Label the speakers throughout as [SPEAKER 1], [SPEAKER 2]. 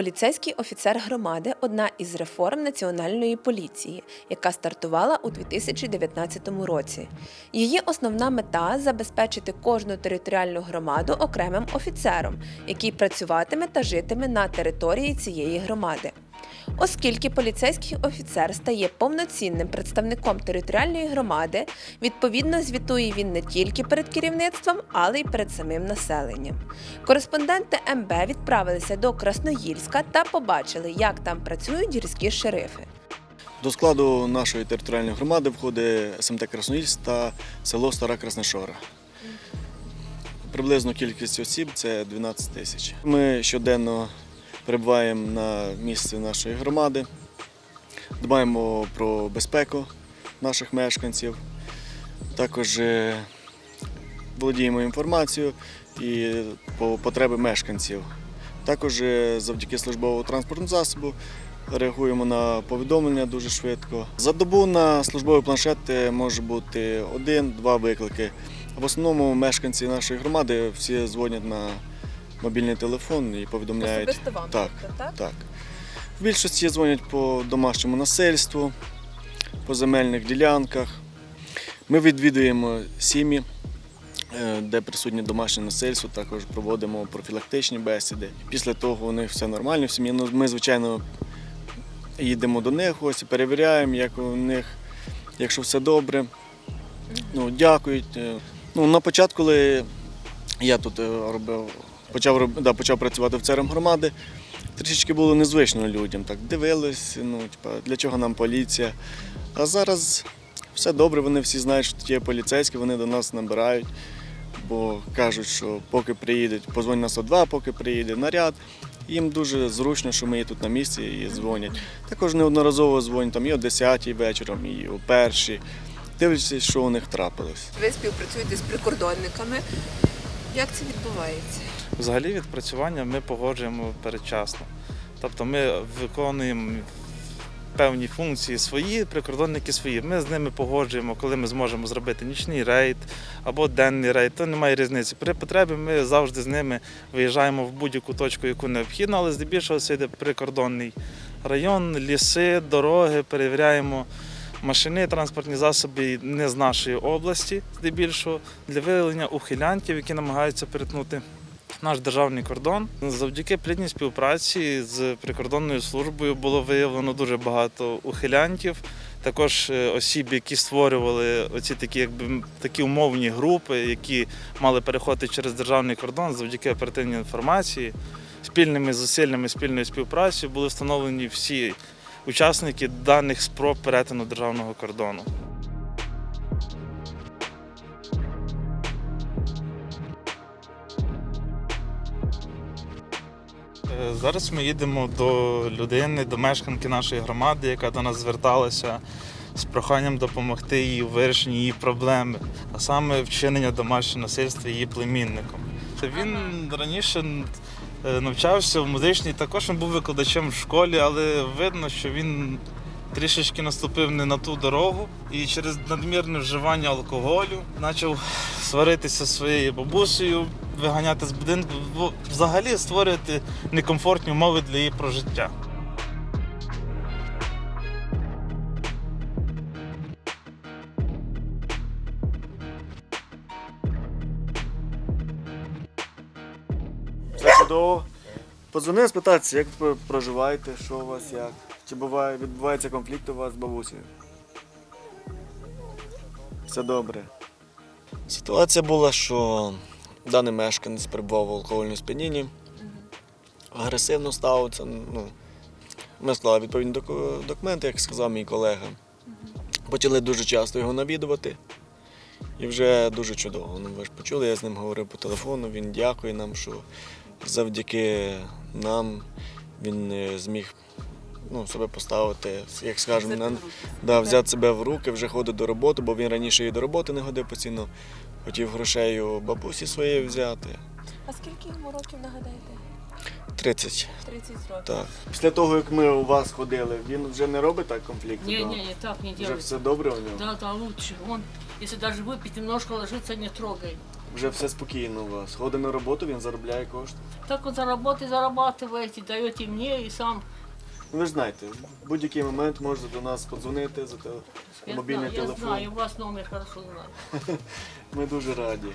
[SPEAKER 1] Поліцейський офіцер громади одна із реформ національної поліції, яка стартувала у 2019 році. Її основна мета забезпечити кожну територіальну громаду окремим офіцером, який працюватиме та житиме на території цієї громади. Оскільки поліцейський офіцер стає повноцінним представником територіальної громади, відповідно звітує він не тільки перед керівництвом, але й перед самим населенням. Кореспонденти МБ відправилися до Красноїльська та побачили, як там працюють гірські шерифи.
[SPEAKER 2] До складу нашої територіальної громади входить СМТ Красноїльськ та село Стара Красношора. Приблизно кількість осіб це 12 тисяч. Ми щоденно перебуваємо на місці нашої громади, дбаємо про безпеку наших мешканців, також е, володіємо інформацією і по потреби мешканців. Також е, завдяки службовому транспортному засобу реагуємо на повідомлення дуже швидко. За добу на службовий планшет е, може бути один-два виклики. В основному мешканці нашої громади всі дзвонять на мобільний телефон і повідомляють.
[SPEAKER 1] вам,
[SPEAKER 2] Так,
[SPEAKER 1] так?
[SPEAKER 2] Так. В більшості дзвонять по домашньому насильству, по земельних ділянках. Ми відвідуємо сім'ї, е, де присутнє домашнє насильство, також проводимо профілактичні бесіди. Після того у них все нормально в сім'ї. Ну, Ми, звичайно, їдемо до них, ось і перевіряємо, як у них, якщо все добре. Ну, дякують. Е, Ну, на початку, коли я тут е, робив, почав, да, почав працювати офіцером громади, трішечки було незвично людям. Так дивились, ну, типа, для чого нам поліція. А зараз все добре, вони всі знають, що тут є поліцейські, вони до нас набирають, бо кажуть, що поки приїдуть, позвонь на 102, поки приїде наряд. Їм дуже зручно, що ми є тут на місці і дзвонять. Також неодноразово дзвонять там і о 10-й вечором, і о першій. Дивлячись, що у них трапилось.
[SPEAKER 1] Ви співпрацюєте з прикордонниками. Як це відбувається?
[SPEAKER 3] Взагалі відпрацювання ми погоджуємо передчасно. Тобто ми виконуємо певні функції свої, прикордонники свої. Ми з ними погоджуємо, коли ми зможемо зробити нічний рейд або денний рейд, то немає різниці. При потребі ми завжди з ними виїжджаємо в будь-яку точку, яку необхідно, але здебільшого це йде прикордонний район, ліси, дороги, перевіряємо. Машини, транспортні засоби не з нашої області, здебільшого, для виявлення ухилянтів, які намагаються перетнути наш державний кордон. Завдяки плідній співпраці з прикордонною службою було виявлено дуже багато ухилянтів. Також е, осіб, які створювали оці такі, якби такі умовні групи, які мали переходити через державний кордон завдяки оперативній інформації, спільними зусиллями, спільною співпрацею були встановлені всі учасники даних спроб перетину державного кордону. Зараз ми їдемо до людини, до мешканки нашої громади, яка до нас зверталася з проханням допомогти їй у вирішенні її проблеми, а саме вчинення домашнього насильства її племінником. Це він раніше е, навчався в музичній, також він був викладачем в школі, але видно, що він трішечки наступив не на ту дорогу і через надмірне вживання алкоголю почав сваритися зі своєю бабусею, виганяти з будинку, взагалі створювати некомфортні умови для її прожиття.
[SPEAKER 2] Все чудово. Подзвонив спитатися, як ви проживаєте, що у вас як. Чи буває, відбувається конфлікт у вас з бабусею? Все добре. Ситуація була, що даний мешканець перебував в алкогольному сп'янінні, агресивно ставився. Ну, ми склали відповідні документи, як сказав мій колега. Почали дуже часто його навідувати. І вже дуже чудово. Ну, ви ж почули, я з ним говорив по телефону, він дякує нам, що завдяки нам він е, зміг ну, себе поставити, як скажемо, на, да, взяти себе в руки, вже ходить до роботи, бо він раніше і до роботи не ходив постійно. Хотів грошей у бабусі своєї взяти.
[SPEAKER 1] А скільки йому років нагадаєте?
[SPEAKER 2] 30.
[SPEAKER 1] 30 років.
[SPEAKER 2] Так. Після того, як ми у вас ходили, він вже не робить так конфлікту?
[SPEAKER 4] Не, не, не так не
[SPEAKER 2] Вже
[SPEAKER 4] делает.
[SPEAKER 2] все добре у нього?
[SPEAKER 4] Да, да, лучше. Он, если даже выпить, немножко ложится, не трогай.
[SPEAKER 2] вже все спокійно у вас. Ходить на роботу, він заробляє кошти.
[SPEAKER 4] Так он заработай, зарабатываете, даете мне и сам.
[SPEAKER 2] Ви ж знаєте, в будь-який момент можете до нас подзвонити за те-
[SPEAKER 4] Я
[SPEAKER 2] мобільний
[SPEAKER 4] знаю, я
[SPEAKER 2] телефон.
[SPEAKER 4] знаю, у вас номер хорошо знаю.
[SPEAKER 2] Ми дуже раді.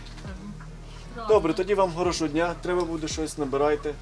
[SPEAKER 2] Добре, тоді вам хорошого дня. Треба буде щось набирайте.